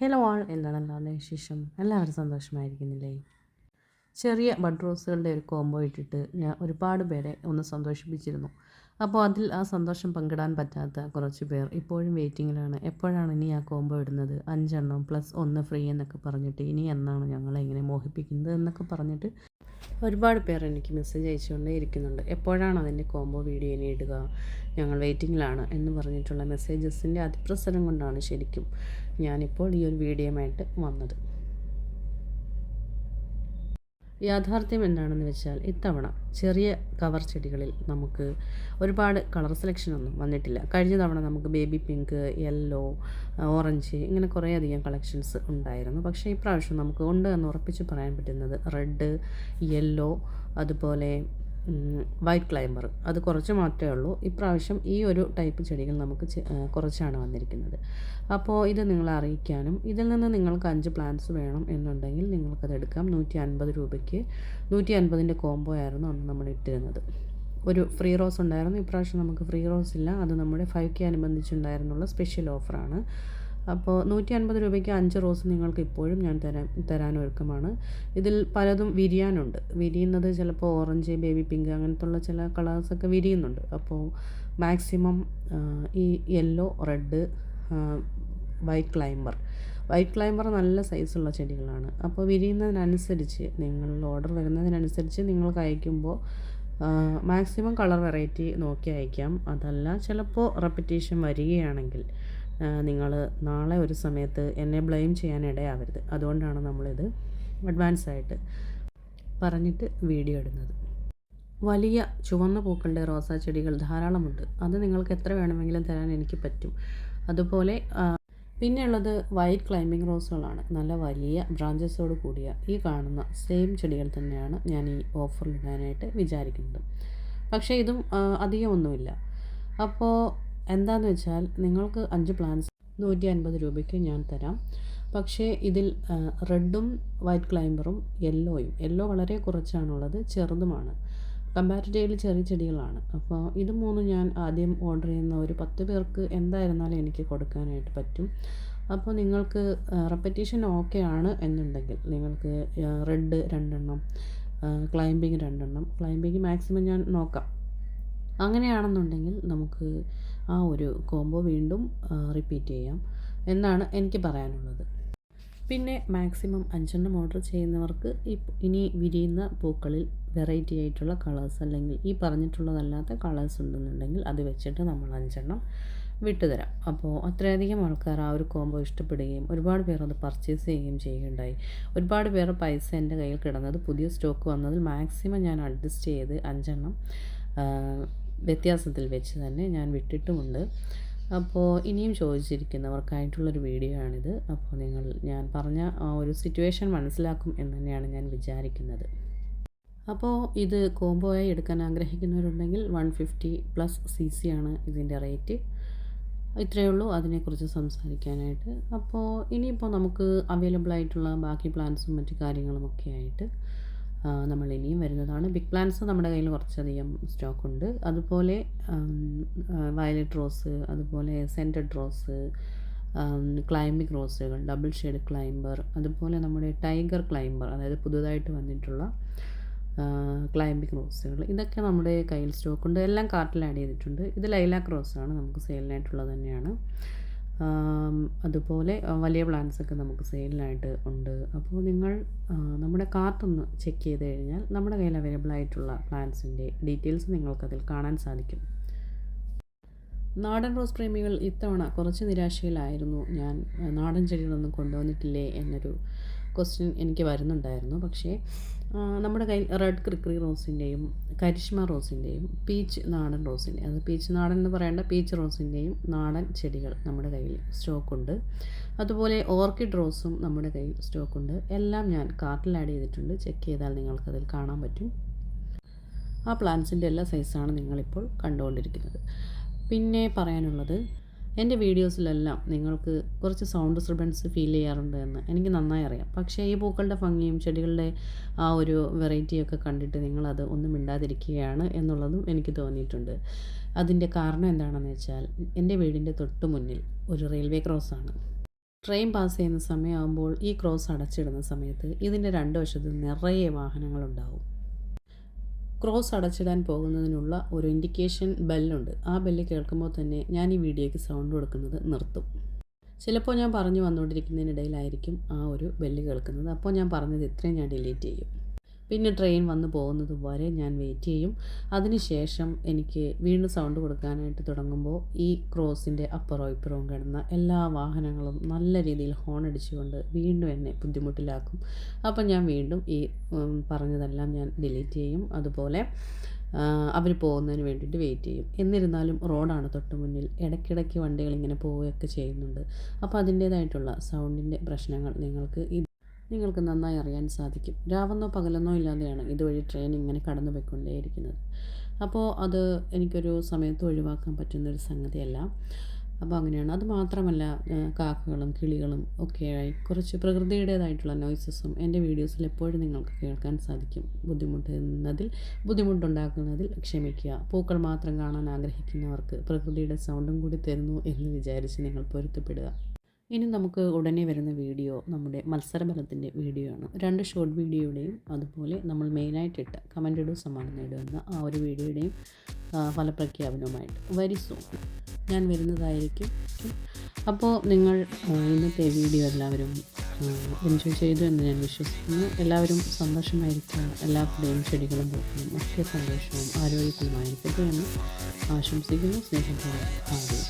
Hello ആൾ എന്താണ് എല്ലാവരുടെ വിശേഷം? എല്ലാവരും സന്തോഷമായിരിക്കുന്നില്ലേ? ചെറിയ ബഡ് റോസുകളുടെ ഒരു കോംബോ ഇട്ടിട്ട് ഞാൻ ഒരുപാട് പേരെ ഒന്ന് സന്തോഷിപ്പിച്ചിരുന്നു. അപ്പോൾ അതിൽ ആ സന്തോഷം പങ്കിടാൻ പറ്റാത്ത കുറച്ച് പേർ ഇപ്പോഴും വെയിറ്റിങ്ങിലാണ് എപ്പോഴാണ് ഇനി ആ കോംബോ ഇടുന്നത്? അഞ്ചെണ്ണം പ്ലസ് ഒന്ന് ഫ്രീ എന്നൊക്കെ പറഞ്ഞിട്ട് ഇനി എന്നാണ് ഞങ്ങളെ ഇങ്ങനെ മോഹിപ്പിക്കുന്നത് എന്നൊക്കെ പറഞ്ഞിട്ട് ഒരുപാട് പേർ എനിക്ക് മെസ്സേജ് അയച്ചുകൊണ്ടേ ഇരിക്കുന്നുണ്ട്. എപ്പോഴാണ് അതിന്റെ കോംബോ വീഡിയോ ഇനി ഇടുക? ഞങ്ങൾ വെയിറ്റിങ്ങിലാണ് എന്ന് പറഞ്ഞിട്ടുള്ള മെസ്സേജസിന്റെ അതിപ്രസരം കൊണ്ടാണ് ശരിക്കും ഞാനിപ്പോൾ ഈ ഒരു വീഡിയോയുമായിട്ട് വന്നത്. യാഥാർത്ഥ്യം എന്താണെന്ന് വെച്ചാൽ ഇത്തവണ ചെറിയ കവർ ചെടികളിൽ നമുക്ക് ഒരുപാട് കളർ സെലക്ഷനൊന്നും വന്നിട്ടില്ല. കഴിഞ്ഞ തവണ നമുക്ക് ബേബി പിങ്ക് യെല്ലോ ഓറഞ്ച് ഇങ്ങനെ കുറേ അധികം കളക്ഷൻസ് ഉണ്ടായിരുന്നു. പക്ഷേ ഇപ്രാവശ്യം നമുക്ക് ഉണ്ട് എന്ന് ഉറപ്പിച്ച് പറയാൻ പറ്റുന്നത് റെഡ് യെല്ലോ അതുപോലെ വൈറ്റ് ക്ലൈംബർ. അത് കുറച്ച് മാത്രമേ ഉള്ളൂ. ഇപ്രാവശ്യം ഈ ഒരു ടൈപ്പ് ചെടികൾ നമുക്ക് കുറച്ചാണ് വന്നിരിക്കുന്നത്. അപ്പോൾ ഇത് നിങ്ങളെ അറിയിക്കാനും ഇതിൽ നിന്ന് നിങ്ങൾക്ക് അഞ്ച് പ്ലാന്റ്സ് വേണം എന്നുണ്ടെങ്കിൽ നിങ്ങൾക്കത് എടുക്കാം. നൂറ്റി അൻപത് രൂപയ്ക്ക് നൂറ്റി അൻപതിന്റെ കോംബോ ആയിരുന്നു അന്ന് നമ്മൾ ഇട്ടിരുന്നത്. ഒരു ഫ്രീ റോസ് ഉണ്ടായിരുന്നു. ഇപ്രാവശ്യം നമുക്ക് ഫ്രീ റോസ് ഇല്ല. അത് നമ്മുടെ ഫൈവ് കെ അനുബന്ധിച്ചുണ്ടായിരുന്നുള്ള സ്പെഷ്യൽ ഓഫറാണ് അപ്പോൾ നൂറ്റി അൻപത് രൂപയ്ക്ക് അഞ്ച് റോസ് നിങ്ങൾക്ക് ഇപ്പോഴും ഞാൻ തരാൻ തരാൻ ഒരുക്കമാണ്. ഇതിൽ പലതും വിരിയാനുണ്ട്. വിരിയുന്നത് ചിലപ്പോൾ ഓറഞ്ച് ബേബി പിങ്ക് അങ്ങനത്തുള്ള ചില കളേഴ്സൊക്കെ വിരിയുന്നുണ്ട്. അപ്പോൾ മാക്സിമം ഈ yellow red white climber. White climber നല്ല സൈസുള്ള ചെടികളാണ്. അപ്പോൾ വിരിയുന്നതിനനുസരിച്ച് നിങ്ങൾ ഓർഡർ വരുന്നതിനനുസരിച്ച് നിങ്ങൾക്ക് അയക്കുമ്പോൾ മാക്സിമം കളർ വെറൈറ്റി നോക്കി അയക്കാം. അതല്ല ചിലപ്പോൾ റെപ്പറ്റീഷൻ വരികയാണെങ്കിൽ നിങ്ങൾ നാളെ ഒരു സമയത്ത് എന്നെ ബ്ലെയിം ചെയ്യാൻ ഇടയാവരുത്. അതുകൊണ്ടാണ് നമ്മളിത് അഡ്വാൻസ് ആയിട്ട് പറഞ്ഞിട്ട് വീഡിയോ ഇടുന്നത്. വലിയ ചുവന്ന പൂക്കളുടെ റോസാ ചെടികൾ ധാരാളമുണ്ട്. അത് നിങ്ങൾക്ക് എത്ര വേണമെങ്കിലും തരാൻ എനിക്ക് പറ്റും. അതുപോലെ പിന്നെയുള്ളത് വൈറ്റ് ക്ലൈമ്പിംഗ് റോസുകളാണ്. നല്ല വലിയ ബ്രാഞ്ചസോട് കൂടിയ ഈ കാണുന്ന സെയിം ചെടികൾ തന്നെയാണ് ഞാൻ ഈ ഓഫറിൽ ഇടാനായിട്ട് വിചാരിക്കുന്നത്. പക്ഷേ ഇതും അധികമൊന്നുമില്ല. അപ്പോൾ എന്താന്ന് വെച്ചാൽ നിങ്ങൾക്ക് അഞ്ച് പ്ലാൻസ് നൂറ്റി അൻപത് രൂപയ്ക്ക് ഞാൻ തരാം. പക്ഷേ ഇതിൽ റെഡും വൈറ്റ് ക്ലൈംബറും യെല്ലോയും യെല്ലോ വളരെ കുറച്ചാണുള്ളത് ചെറുതുമാണ്. കമ്പാരിറ്റീവ്ലി ചെറിയ ചെടികളാണ്. അപ്പോൾ ഇത് മൂന്നും ഞാൻ ആദ്യം ഓർഡർ ചെയ്യുന്ന ഒരു പത്ത് പേർക്ക് എന്തായിരുന്നാലും എനിക്ക് കൊടുക്കാനായിട്ട് പറ്റും. അപ്പോൾ നിങ്ങൾക്ക് റെപ്പറ്റീഷൻ ഓക്കെ ആണ് എന്നുണ്ടെങ്കിൽ നിങ്ങൾക്ക് റെഡ് രണ്ടെണ്ണം ക്ലൈംബിങ് രണ്ടെണ്ണം ക്ലൈംബിങ് മാക്സിമം ഞാൻ നോക്കാം. അങ്ങനെയാണെന്നുണ്ടെങ്കിൽ നമുക്ക് ആ ഒരു കോംബോ വീണ്ടും റിപ്പീറ്റ് ചെയ്യാം എന്നാണ് എനിക്ക് പറയാനുള്ളത്. പിന്നെ മാക്സിമം അഞ്ചെണ്ണം ഓർഡർ ചെയ്യുന്നവർക്ക് ഇനി വിരിയുന്ന പൂക്കളിൽ വെറൈറ്റി ആയിട്ടുള്ള കളേഴ്സ് അല്ലെങ്കിൽ ഈ പറഞ്ഞിട്ടുള്ളതല്ലാത്ത കളേഴ്സ് ഉണ്ടെന്നുണ്ടെങ്കിൽ അത് വെച്ചിട്ട് നമ്മൾ അഞ്ചെണ്ണം വിട്ടുതരാം അപ്പോൾ അത്രയധികം ആൾക്കാർ ആ ഒരു കോംബോ ഇഷ്ടപ്പെടുകയും ഒരുപാട് പേർ അത് പർച്ചേസ് ചെയ്യുകയും ചെയ്യുകയുണ്ടായി. ഒരുപാട് പേർ പൈസ എന്റെ കയ്യിൽ കിടന്നത് പുതിയ സ്റ്റോക്ക് വന്നതിൽ മാക്സിമം ഞാൻ അഡ്ജസ്റ്റ് ചെയ്ത് അഞ്ചെണ്ണം വ്യത്യാസത്തിൽ വെച്ച് തന്നെ ഞാൻ വിട്ടിട്ടുമുണ്ട്. അപ്പോൾ ഇനിയും ചോദിച്ചിരിക്കുന്നവർക്കായിട്ടുള്ളൊരു വീഡിയോ ആണിത്. അപ്പോൾ നിങ്ങൾ ഞാൻ പറഞ്ഞ ആ ഒരു സിറ്റുവേഷൻ മനസ്സിലാക്കും എന്ന് തന്നെയാണ് ഞാൻ വിചാരിക്കുന്നത്. അപ്പോൾ ഇത് കോംബോ ആയി എടുക്കാൻ ആഗ്രഹിക്കുന്നവരുണ്ടെങ്കിൽ one fifty plus C C ആണ് ഇതിന്റെ റേറ്റ് ഇത്രയേ ഉള്ളൂ. അതിനെക്കുറിച്ച് സംസാരിക്കാനായിട്ട്. അപ്പോൾ ഇനിയിപ്പോൾ നമുക്ക് അവൈലബിൾ ആയിട്ടുള്ള ബാക്കി പ്ലാൻസും മറ്റു കാര്യങ്ങളുമൊക്കെ ആയിട്ട് നമ്മൾ ഇനിയും വരുന്നതാണ്. ബിഗ് പ്ലാൻസ് നമ്മുടെ കയ്യിൽ കുറച്ചധികം സ്റ്റോക്ക് ഉണ്ട്. അതുപോലെ വയലറ്റ് റോസ് അതുപോലെ സെന്റഡ് റോസ് ക്ലൈംബിംഗ് റോസുകൾ ഡബിൾ ഷെയ്ഡ് ക്ലൈംബർ അതുപോലെ നമ്മുടെ ടൈഗർ ക്ലൈംബർ അതായത് പുതുതായിട്ട് വന്നിട്ടുള്ള ക്ലൈംബിംഗ് റോസുകൾ ഇതൊക്കെ നമ്മുടെ കയ്യിൽ സ്റ്റോക്ക് ഉണ്ട്. എല്ലാം കാർട്ടിൽ ആഡ് ചെയ്തിട്ടുണ്ട്. ഇത് ലൈലാക്ക് റോസാണ് നമുക്ക് സെയിലിനായിട്ടുള്ളത് തന്നെയാണ്. അതുപോലെ വലിയ പ്ലാൻസൊക്കെ നമുക്ക് സെയിലിനായിട്ട് ഉണ്ട്. അപ്പോൾ നിങ്ങൾ നമ്മുടെ കാർട്ടൊന്ന് ചെക്ക് ചെയ്ത് കഴിഞ്ഞാൽ നമ്മുടെ കയ്യിൽ അവൈലബിൾ ആയിട്ടുള്ള പ്ലാൻസിന്റെ ഡീറ്റെയിൽസ് നിങ്ങൾക്കതിൽ കാണാൻ സാധിക്കും. നാടൻ റോസ് പ്രേമികൾ ഇത്തവണ കുറച്ച് നിരാശയിലായിരുന്നു. ഞാൻ നാടൻ ചെടികളൊന്നും കൊണ്ടുവന്നിട്ടില്ലേ എന്നൊരു ക്വസ്റ്റ്യൻ എനിക്ക് വരുന്നുണ്ടായിരുന്നു. പക്ഷേ നമ്മുടെ കയ്യിൽ റെഡ് ക്രിക്രി റോസിന്റെയും കരിഷ്മ റോസിന്റെയും പീച്ച് നാടൻ റോസിന്റെ അത് പീച്ച് നാടൻ എന്ന് പറയേണ്ട പീച്ച് റോസിന്റെയും നാടൻ ചെടികൾ നമ്മുടെ കയ്യിൽ സ്റ്റോക്കുണ്ട് അതുപോലെ ഓർക്കിഡ് റോസും നമ്മുടെ കയ്യിൽ സ്റ്റോക്കുണ്ട് എല്ലാം ഞാൻ കാർട്ടിൽ ആഡ് ചെയ്തിട്ടുണ്ട്. ചെക്ക് ചെയ്താൽ നിങ്ങൾക്കതിൽ കാണാൻ പറ്റും. ആ പ്ലാന്റ്സിന്റെ എല്ലാ സൈസാണ് നിങ്ങളിപ്പോൾ കണ്ടുകൊണ്ടിരിക്കുന്നത്. പിന്നെ പറയാനുള്ളത് എന്റെ വീഡിയോസിലെല്ലാം നിങ്ങൾക്ക് കുറച്ച് സൗണ്ട് ഡിസ്റ്റർബൻസ് ഫീൽ ചെയ്യാറുണ്ട് എന്ന് എനിക്ക് നന്നായി അറിയാം. പക്ഷേ ഈ പൂക്കളുടെ ഭംഗിയും ചെടികളുടെ ആ ഒരു വെറൈറ്റിയൊക്കെ കണ്ടിട്ട് നിങ്ങളത് ഒന്നും മിണ്ടാതിരിക്കുകയാണ് എന്നുള്ളതും എനിക്ക് തോന്നിയിട്ടുണ്ട്. അതിന്റെ കാരണം എന്താണെന്ന് വെച്ചാൽ എന്റെ വീടിന്റെ തൊട്ട് മുന്നിൽ ഒരു റെയിൽവേ ക്രോസാണ് ട്രെയിൻ പാസ് ചെയ്യുന്ന സമയമാകുമ്പോൾ ഈ ക്രോസ് അടച്ചിടുന്ന സമയത്ത് ഇതിന്റെ രണ്ട് വശത്തും നിറയെ വാഹനങ്ങളുണ്ടാവും. ക്രോസ് അടച്ചിടാൻ പോകുന്നതിനുള്ള ഒരു ഇൻഡിക്കേഷൻ ബെല്ലുണ്ട് ആ ബെല്ല് കേൾക്കുമ്പോൾ തന്നെ ഞാൻ ഈ വീഡിയോയ്ക്ക് സൗണ്ട് കൊടുക്കുന്നത് നിർത്തും. ചിലപ്പോൾ ഞാൻ പറഞ്ഞു വന്നുകൊണ്ടിരിക്കുന്നതിനിടയിലായിരിക്കും ആ ഒരു ബെല്ല് കേൾക്കുന്നത്. അപ്പോൾ ഞാൻ പറഞ്ഞത് ഇത്രയും ഞാൻ ഡിലീറ്റ് ചെയ്യും. പിന്നെ ട്രെയിൻ വന്ന് പോകുന്നത് വരെ ഞാൻ വെയിറ്റ് ചെയ്യും. അതിനുശേഷം എനിക്ക് വീണ്ടും സൗണ്ട് കൊടുക്കാനായിട്ട് തുടങ്ങുമ്പോൾ ഈ ക്രോസിന്റെ അപ്പുറവും ഇപ്പുറവും കിടന്ന എല്ലാ വാഹനങ്ങളും നല്ല രീതിയിൽ ഹോൺ അടിച്ചുകൊണ്ട് വീണ്ടും എന്നെ ബുദ്ധിമുട്ടിലാക്കും. അപ്പം ഞാൻ വീണ്ടും ഈ പറഞ്ഞതെല്ലാം ഞാൻ ഡിലീറ്റ് ചെയ്യും. അതുപോലെ അവർ പോകുന്നതിന് വേണ്ടിയിട്ട് വെയിറ്റ് ചെയ്യും. എന്നിരുന്നാലും റോഡാണ് തൊട്ട് മുന്നിൽ. ഇടയ്ക്കിടയ്ക്ക് വണ്ടികൾ ഇങ്ങനെ പോവുകയൊക്കെ ചെയ്യുന്നുണ്ട്. അപ്പോൾ അതിന്റേതായിട്ടുള്ള സൗണ്ടിന്റെ പ്രശ്നങ്ങൾ നിങ്ങൾക്ക് നിങ്ങൾക്ക് നന്നായി അറിയാൻ സാധിക്കും. രാവെന്നോ പകലെന്നോ ഇല്ലാതെയാണ് ഇതുവഴി ട്രെയിൻ ഇങ്ങനെ കടന്നു പോയിക്കൊണ്ടേയിരിക്കുന്നത് അപ്പോൾ അത് എനിക്കൊരു സമയത്ത് ഒഴിവാക്കാൻ പറ്റുന്നൊരു സംഗതിയല്ല. അപ്പോൾ അങ്ങനെയാണ്. അത് മാത്രമല്ല കാക്കകളും കിളികളും ഒക്കെയായി കുറച്ച് പ്രകൃതിയുടേതായിട്ടുള്ള നോയ്സസും എന്റെ വീഡിയോസിൽ എപ്പോഴും നിങ്ങൾക്ക് കേൾക്കാൻ സാധിക്കും. ബുദ്ധിമുട്ടുന്നതിൽ ബുദ്ധിമുട്ടുണ്ടാക്കുന്നതിൽ ക്ഷമിക്കുക. പൂക്കൾ മാത്രം കാണാൻ ആഗ്രഹിക്കുന്നവർക്ക് പ്രകൃതിയുടെ സൗണ്ടും കൂടി തരുന്നു എന്ന് വിചാരിച്ച് നിങ്ങൾ പൊരുത്തപ്പെടുക. ഇനി നമുക്ക് ഉടനെ വരുന്ന വീഡിയോ നമ്മുടെ മത്സരബലത്തിന്റെ വീഡിയോ ആണ്. രണ്ട് ഷോർട്ട് വീഡിയോയുടെയും അതുപോലെ നമ്മൾ മെയിനായിട്ട് ഇട്ട ഇടൂ സമ്മാനം നേടുന്ന ആ ഒരു വീഡിയോയുടെയും ഫലപ്രഖ്യാപനവുമായിട്ട് വരി സൂൺ ഞാൻ വരുന്നതായിരിക്കും. അപ്പോൾ നിങ്ങൾ ഇന്നത്തെ വീഡിയോ എല്ലാവരും എൻജോയ് ചെയ്തു എന്ന് ഞാൻ വിശ്വസിക്കുന്നു. എല്ലാവരും സന്തോഷമായിരിക്കുക എല്ലാവരുടെയും ചെടികളും പൂക്കളും ഒക്കെ സന്തോഷവും ആരോഗ്യത്തിലുമായിരിക്കട്ടെ എന്ന് ആശംസിക്കുന്നു. സ്നേഹത്തോടെ ആദ്യം